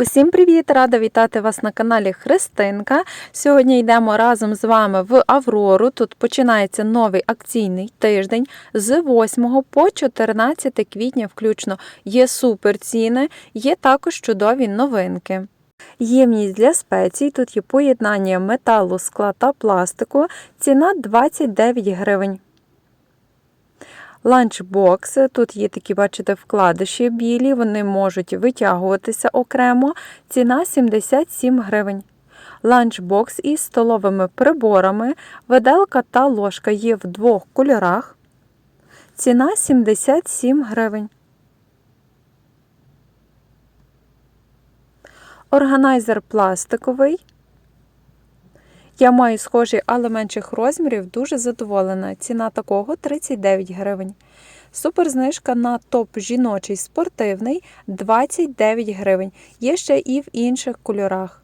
Усім привіт! Рада вітати вас на каналі Христинка. Сьогодні йдемо разом з вами в Аврору. Тут починається новий акційний тиждень з 8 по 14 квітня, включно є супер ціни, є також чудові новинки. Ємність для спецій. Тут є поєднання металу, скла та пластику. Ціна 29 гривень. Ланчбокс. Тут є такі, бачите, вкладиші білі, вони можуть витягуватися окремо. Ціна 77 гривень. Ланчбокс із столовими приборами. Виделка та ложка є в двох кольорах. Ціна 77 гривень. Органайзер пластиковий. Я маю схожий, але менших розмірів, дуже задоволена. Ціна такого 39 гривень. Суперзнижка на топ жіночий спортивний 29 гривень. Є ще і в інших кольорах.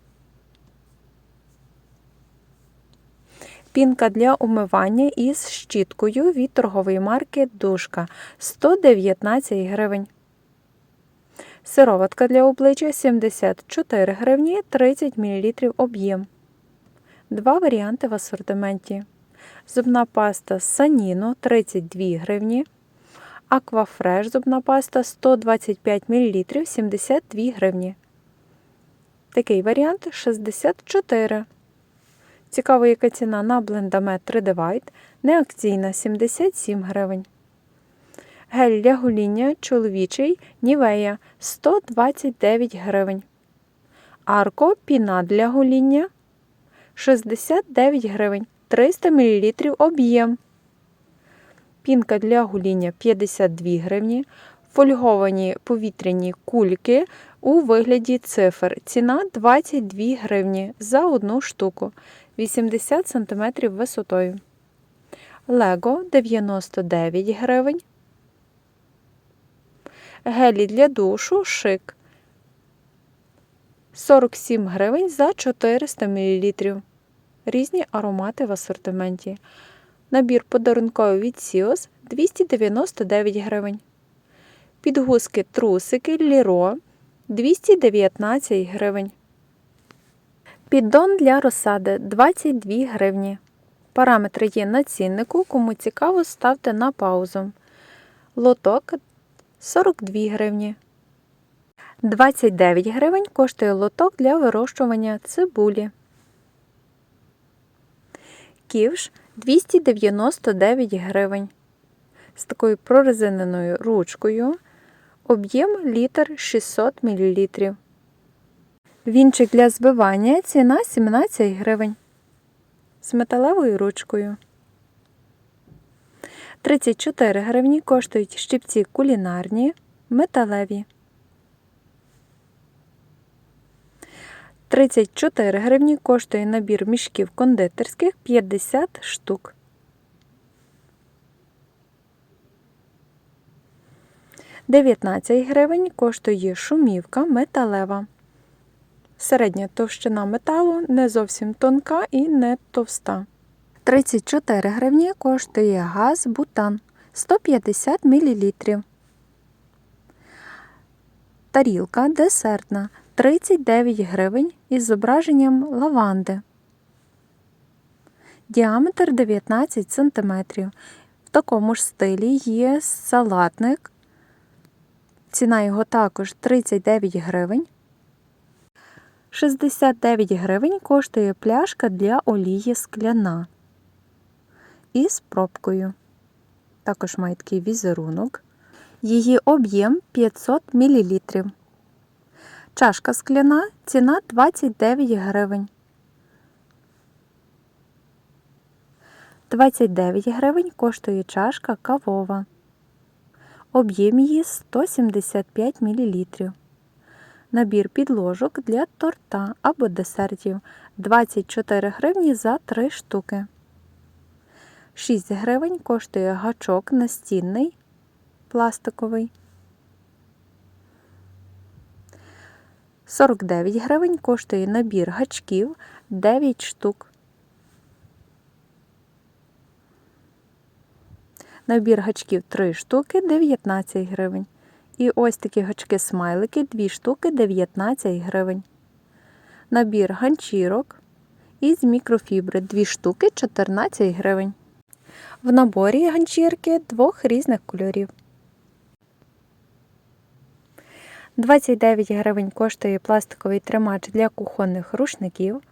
Пінка для умивання із щіткою від торгової марки Душка 119 гривень. Сироватка для обличчя 74 гривні 30 мл об'єм. Два варіанти в асортименті. Зубна паста Саніно 32 гривні. Аквафреш зубна паста 125 мл 72 гривні. Такий варіант 64. Цікаво, яка ціна на блендамет 3D White. Неакційна 77 гривень. Гель для гоління чоловічий Нівея 129 гривень. Арко піна для гоління 69 гривень 300 мл об'єм. Пінка для гуління 52 гривні. Фольговані повітряні кульки у вигляді цифр. Ціна 22 гривні за одну штуку 80 см висотою. Лего 99 гривень. Гелі для душу шик 47 гривень за 400 мл. Різні аромати в асортименті. Набір подарунковий від Сіос 299 гривень. Підгузки трусики Ліро 219 гривень. Піддон для розсади 22 гривні. Параметри є на ціннику. Кому цікаво, ставте на паузу. Лоток 42 гривні. 29 гривень коштує лоток для вирощування цибулі. Ківш 299 гривень. З такою прорезиненою ручкою. Об'єм літр 600 мл. Вінчик для збивання ціна 17 гривень. З металевою ручкою. 34 гривні коштують щипці кулінарні, металеві. 34 гривні коштує набір мішків кондитерських 50 штук. Дев'ятнадцять гривень коштує шумівка металева. Середня товщина металу не зовсім тонка і не товста. 34 гривні коштує газ бутан 150 мл. Тарілка десертна 39 гривень із зображенням лаванди. Діаметр 19 см. В такому ж стилі є салатник. Ціна його також 39 гривень. 69 гривень коштує пляшка для олії скляна із пробкою. Також має такий візерунок. Її об'єм 500 мл. Чашка скляна, ціна 29 гривень. 29 гривень коштує чашка кавова. Об'єм її 175 мл. Набір підложок для торта або десертів 24 гривні за 3 штуки. 6 гривень коштує гачок настінний пластиковий. 49 гривень коштує набір гачків 9 штук. Набір гачків 3 штуки 19 гривень. І ось такі гачки-смайлики, 2 штуки 19 гривень. Набір ганчірок із мікрофібри 2 штуки 14 гривень. В наборі ганчірки двох різних кольорів. 29 гривень коштує пластиковий тримач для кухонних рушників.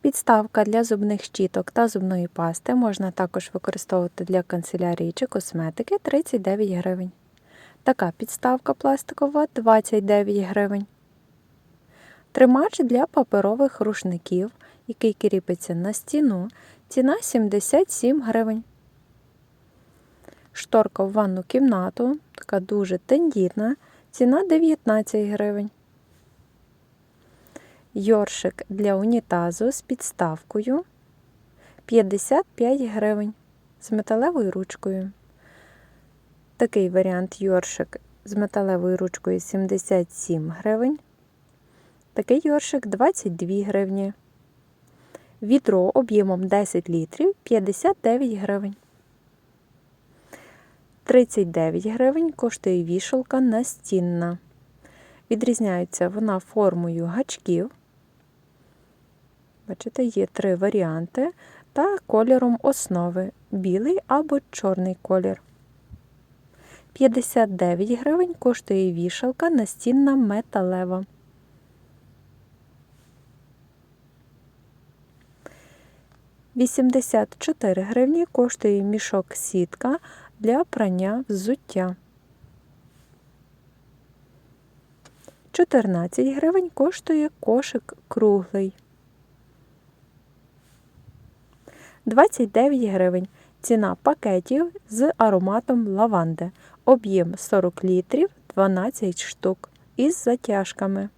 Підставка для зубних щіток та зубної пасти можна також використовувати для канцелярії чи косметики 39 гривень. Така підставка пластикова 29 гривень. Тримач для паперових рушників, який кріпиться на стіну, ціна 77 гривень. Шторка в ванну кімнату, така дуже тендітна, ціна 19 гривень. Йоршик для унітазу з підставкою 55 гривень з металевою ручкою. Такий варіант йоршик з металевою ручкою 77 гривень. Такий йоршик 22 гривні. Відро об'ємом 10 літрів 59 гривень. 39 гривень коштує вішалка настінна. Відрізняється вона формою гачків. Бачите, є три варіанти та кольором основи білий або чорний колір. 59 гривень коштує вішалка настінна металева. Вісімдесят чотири гривні коштує мішок сітка для прання взуття. 14 гривень коштує кошик круглий. 29 гривень. Ціна пакетів з ароматом лаванди. Об'єм 40 літрів 12 штук із затяжками.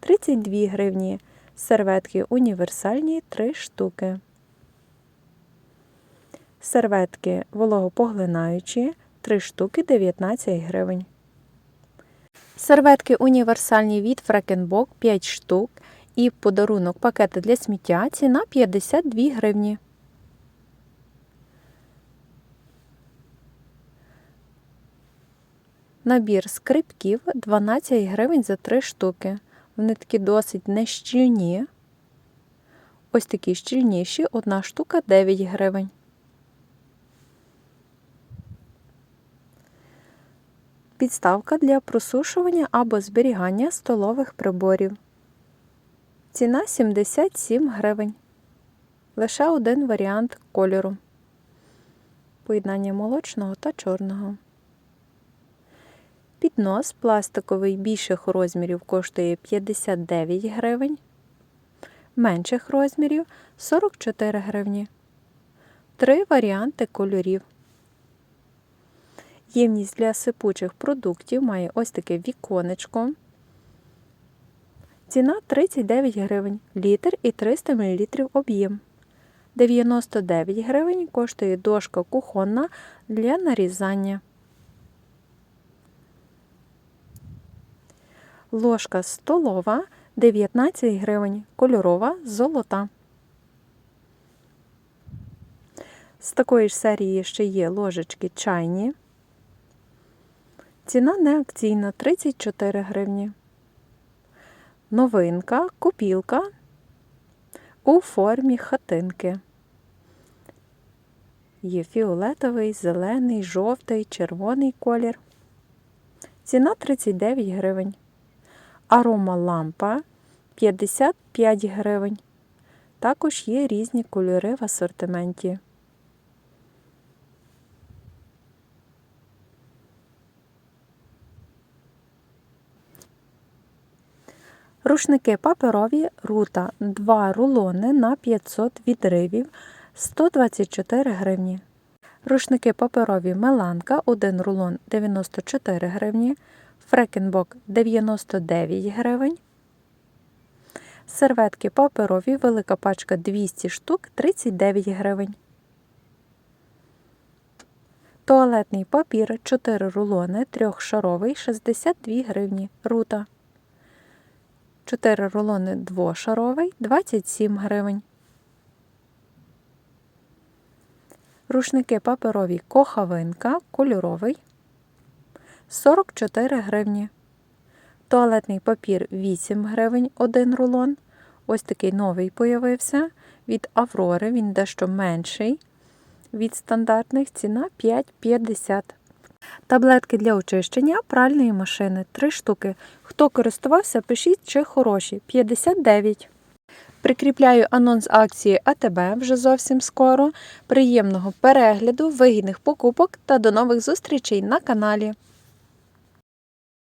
32 гривні. Серветки універсальні 3 штуки. Серветки вологопоглинаючі 3 штуки 19 гривень. Серветки універсальні від Фрекенбок 5 штук. І подарунок пакети для сміття ціна 52 гривні. Набір скрипків 12 гривень за 3 штуки. Вони такі досить нещільні. Ось такі щільніші, одна штука 9 гривень. Підставка для просушування або зберігання столових приборів. Ціна 77 гривень. Лише один варіант кольору. Поєднання молочного та чорного. Піднос пластиковий більших розмірів коштує 59 гривень, менших розмірів 44 гривні. Три варіанти кольорів. Ємність для сипучих продуктів має ось таке віконечко. Ціна 39 гривень, літр і 300 мл об'єм. 99 гривень коштує дошка кухонна для нарізання. Ложка столова 19 гривень, кольорова золота. З такої ж серії ще є ложечки чайні. Ціна не акційна 34 гривні. Новинка купілка у формі хатинки. Є фіолетовий, зелений, жовтий, червоний колір. Ціна 39 гривень. Арома лампа 55 гривень. Також є різні кольори в асортименті. Рушники паперові рута 2 рулони на 500 відривів 124 гривні. Рушники паперові меланка 1 рулон 94 гривні. Фрекенбок 99 гривень. Серветки паперові, велика пачка 200 штук 39 гривень. Туалетний папір 4 рулони, трьохшаровий 62 гривні. Рута. 4 рулони двошаровий 27 гривень. Рушники паперові кохавинка кольоровий 44 гривні. Туалетний папір 8 гривень 1 рулон. Ось такий новий появився від Аврори, він дещо менший. Від стандартних ціна 5,50. Таблетки для очищення пральної машини 3 штуки. Хто користувався, пишіть, чи хороші 59. Прикріпляю анонс акції АТБ вже зовсім скоро. Приємного перегляду, вигідних покупок та до нових зустрічей на каналі.